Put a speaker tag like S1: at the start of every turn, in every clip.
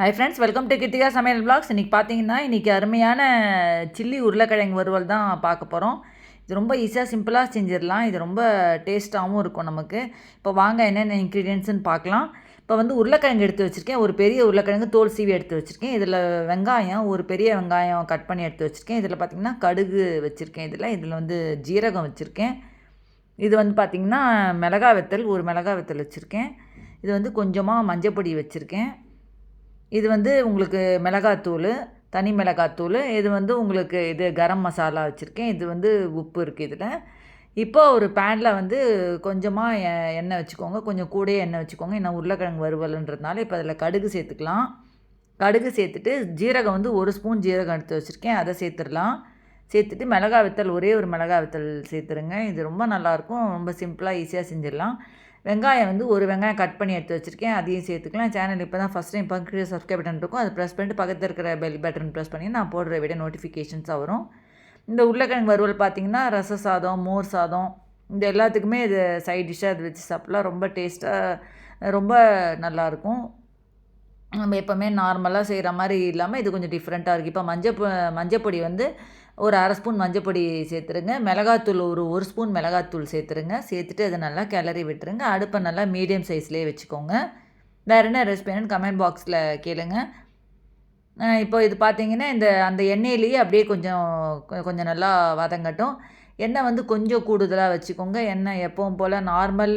S1: Hi friends welcome to Kiruthika Samayal blogs இன்றைக்கி பார்த்தீங்கன்னா இன்றைக்கி அருமையான சில்லி உருளைக்கிழங்கு வறுவல் தான் பார்க்க போகிறோம் இது ரொம்ப ஈஸியாக சிம்பிளாக செஞ்சிடலாம். இது ரொம்ப டேஸ்ட்டாகவும் இருக்கும் நமக்கு. இப்போ வாங்க என்னென்ன இன்க்ரீடியன்ட்ஸ்னு பார்க்கலாம். இப்போ வந்து உருளைக்கிழங்கு எடுத்து வச்சுருக்கேன். ஒரு பெரிய உருளைக்கிழங்கு தோல் சீவி எடுத்து வச்சுருக்கேன். இதில் வெங்காயம் ஒரு பெரிய வெங்காயம் கட் பண்ணி எடுத்து வச்சுருக்கேன். இதில் பார்த்திங்கன்னா கடுகு வச்சுருக்கேன். இதில் இதில் வந்து ஜீரகம் வச்சுருக்கேன். இது வந்து பார்த்திங்கன்னா மிளகா வெத்தல் ஒரு மிளகா வெத்தல் வச்சுருக்கேன். இது வந்து கொஞ்சமாக மஞ்சப்பொடி வச்சுருக்கேன். இது வந்து உங்களுக்கு மிளகாத்தூள் தனி மிளகாத்தூள் இது வந்து உங்களுக்கு இது கரம் மசாலா வச்சுருக்கேன். இது வந்து உப்பு இருக்குது இதில். இப்போ ஒரு பேனில் வந்து கொஞ்சமாக எண்ணெய் வச்சுக்கோங்க. கொஞ்சம் கூடயே எண்ணெய் வச்சுக்கோங்க. ஏன்னா உருளைக்கிழங்கு வறுவலுன்றதுனால இப்போ அதில் கடுகு சேர்த்துக்கலாம். கடுகு சேர்த்துட்டு ஜீரகம் வந்து ஒரு ஸ்பூன் ஜீரகம் எடுத்து வச்சுருக்கேன். அதை சேர்த்துடலாம். சேர்த்துட்டு மிளகா வித்தல் ஒரே ஒரு மிளகா வித்தல் சேர்த்துருங்க. இது ரொம்ப நல்லாயிருக்கும் ரொம்ப சிம்பிளாக ஈஸியாக செஞ்சிடலாம். வெங்காயம் வந்து ஒரு வெங்காயம் கட் பண்ணி எடுத்து வச்சுருக்கேன். அதையும் சேர்த்துக்கலாம். சேனல் இப்போ தான் ஃபஸ்ட் டைம் பங்கு சப்ஸ்கிரைப் பட்டன் இருக்கும். அது ப்ரெஸ் பண்ணிட்டு பக்கத்தில் இருக்கிற பெல் பட்டன் ப்ரெஸ் பண்ணி நான் போடுற விட நோட்டிஃபிகேஷன்ஸாக வரும். இந்த உருளைக்கிழங்கு வறுவல் பார்த்திங்கன்னா ரச சாதம் மோர் சாதம் இந்த எல்லாத்துக்குமே இது சைட் டிஷ்ஷாக அது வச்சு சாப்பிட்லாம். ரொம்ப டேஸ்ட்டாக ரொம்ப நல்லாயிருக்கும் நம்ம எப்போவுமே நார்மலாக செய்கிற மாதிரி இல்லாமல் இது கொஞ்சம் டிஃப்ரெண்ட்டாக இருக்குது இப்போ மஞ்சள் மஞ்சப்பொடி வந்து ஒரு அரை ஸ்பூன் மஞ்சப்பொடி சேர்த்துருங்க. மிளகாத்தூள் ஒரு ஒரு ஸ்பூன் மிளகாத்தூள் சேர்த்துருங்க. சேர்த்துட்டு அதை நல்லா கிளறி விட்டுருங்க. அடுப்பை நல்லா மீடியம் சைஸ்லேயே வச்சுக்கோங்க. வேறு என்ன ரெசிபின்னு கமெண்ட் பாக்ஸில் கேளுங்க. இப்போ இது பார்த்தீங்கன்னா இந்த அந்த எண்ணெயிலேயே அப்படியே கொஞ்சம் கொஞ்சம் நல்லா வதங்கட்டும். எண்ணெய் வந்து கொஞ்சம் கூடுதலாக வச்சுக்கோங்க. எண்ணெய் எப்பவும் போல் நார்மல்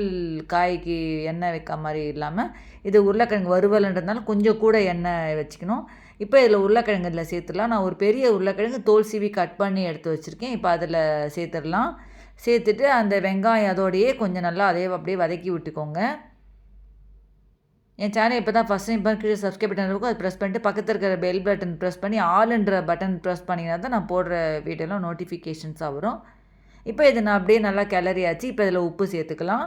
S1: காய்க்கு எண்ணெய் வைக்க மாதிரி இல்லாமல் இது உருளைக்கிழங்கு வறுவல்ன்றதுனால கொஞ்சம் கூட எண்ணெய் வச்சுக்கணும். இப்போ இதில் உருளைக்கிழங்கு இதில் சேர்த்துடலாம். நான் ஒரு பெரிய உருளைக்கிழங்கு தோல் சீவி கட் பண்ணி எடுத்து வச்சுருக்கேன். இப்போ அதில் சேர்த்துடலாம். சேர்த்துட்டு அந்த வெங்காயம் அதோடையே கொஞ்சம் நல்லா அதே அப்படியே வதக்கி விட்டுக்கோங்க. என் சேனல் இப்போ தான் ஃபஸ்ட் டைம் இப்போ கீழே சப்ஸ்கிரைப் பட்டன் இருக்கும் அது ப்ரெஸ் பண்ணிட்டு பக்கத்தில் இருக்கிற பெல் பட்டன் ப்ரெஸ் பண்ணி ஆல்ன்ற பட்டன் ப்ரெஸ் பண்ணிங்கன்னா தான் நான் போடுற வீடியோலாம் நோட்டிஃபிகேஷன்ஸாக வரும். இப்போ இதை நான் அப்படியே நல்லா கிளறியாச்சு இப்போ இதில் உப்பு சேர்த்துக்கலாம்.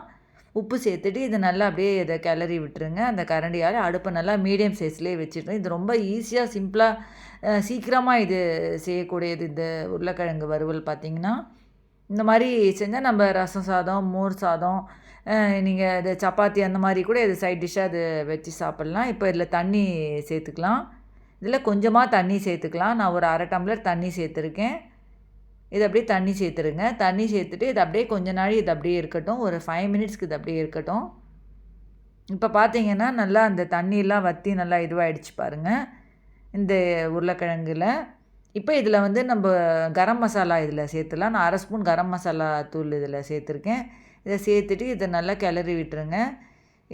S1: உப்பு சேர்த்துட்டு இதை நல்லா அப்படியே இதை கிளறி விட்டுருங்க. அந்த கரண்டியால் அடுப்பை நல்லா மீடியம் சைஸ்லேயே வச்சுருங்க. இது ரொம்ப ஈஸியாக சிம்பிளாக சீக்கிரமாக இது செய்யக்கூடியது. இந்த உருளைக்கிழங்கு வறுவல் பார்த்திங்கன்னா. இந்த மாதிரி செஞ்சால் நம்ம ரசம் சாதம் மோர் சாதம் நீங்கள் இது சப்பாத்தி அந்த மாதிரி கூட இது சைட் டிஷ்ஷாக அது வச்சு சாப்பிட்லாம். இப்போ இதில் தண்ணி சேர்த்துக்கலாம். இதில் கொஞ்சமாக தண்ணி சேர்த்துக்கலாம். நான் ஒரு அரை டம்ளர் தண்ணி சேர்த்துருக்கேன். இது அப்படியே தண்ணி சேர்த்துருங்க. தண்ணி சேர்த்துட்டு இது அப்படியே கொஞ்ச நாள் இது அப்படியே இருக்கட்டும். ஒரு ஃபைவ் மினிட்ஸ்க்கு இது அப்படியே இருக்கட்டும். இப்போ பார்த்தீங்கன்னா நல்லா அந்த தண்ணியெலாம் வற்றி நல்லா இதுவாகிடுச்சு பாருங்கள் இந்த உருளைக்கிழங்குல. இப்போ இதில் வந்து நம்ம கரம் மசாலா இதில் சேர்த்துலாம். நான் அரை ஸ்பூன் கரம் மசாலா தூள் இதில் சேர்த்துருக்கேன். இதை சேர்த்துட்டு இதை நல்லா கிளறி விட்டுருங்க.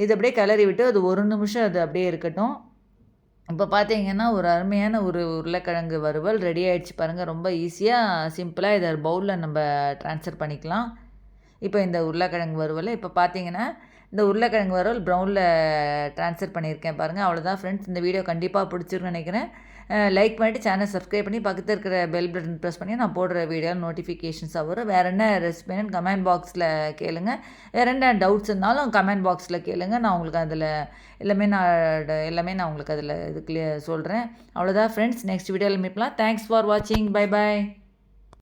S1: இது அப்படியே கிளறி விட்டு அது ஒரு நிமிஷம் அது அப்படியே இருக்கட்டும். இப்போ பார்த்தீங்கன்னா ஒரு அருமையான ஒரு உருளைக்கிழங்கு வறுவல் ரெடி ஆகிடுச்சு பாருங்கள் ரொம்ப ஈஸியாக சிம்பிளாக இதை பவுலில் நம்ம ட்ரான்ஸ்ஃபர் பண்ணிக்கலாம். இப்போ இந்த உருளைக்கிழங்கு வறுவல் இப்போ பார்த்தீங்கன்னா இந்த உருளைக்கிழங்கு வறுவல் ப்ரௌனில் ட்ரான்ஸ்ஃபர் பண்ணியிருக்கேன் பாருங்கள் அவ்வளோதான் ஃப்ரெண்ட்ஸ் இந்த வீடியோ கண்டிப்பாக பிடிச்சிருக்குன்னு நினைக்கிறேன். லைக் பண்ணிவிட்டு சேனல் சப்ஸ்கிரைப் பண்ணி பக்கத்தில் இருக்கிற பெல் பட்டன் ப்ரெஸ் பண்ணி நான் போடுற வீடியோ நோட்டிஃபிகேஷன்ஸாக வரும். வேறு என்ன ரெசிபின்னு கமெண்ட் பாக்ஸில் கேளுங்க. வேறு என்ன டவுட்ஸ் இருந்தாலும் கமெண்ட் பாக்ஸில் கேளுங்க. நான் உங்களுக்கு அதில் எல்லாமே நான் எல்லாமே நான் உங்களுக்கு அதில் இது கிளியர் சொல்கிறேன் அவ்வளோதான் ஃப்ரெண்ட்ஸ் நெக்ஸ்ட் வீடியோவில் மீட்லாம் தேங்க்ஸ் ஃபார் வாட்சிங் பை பாய்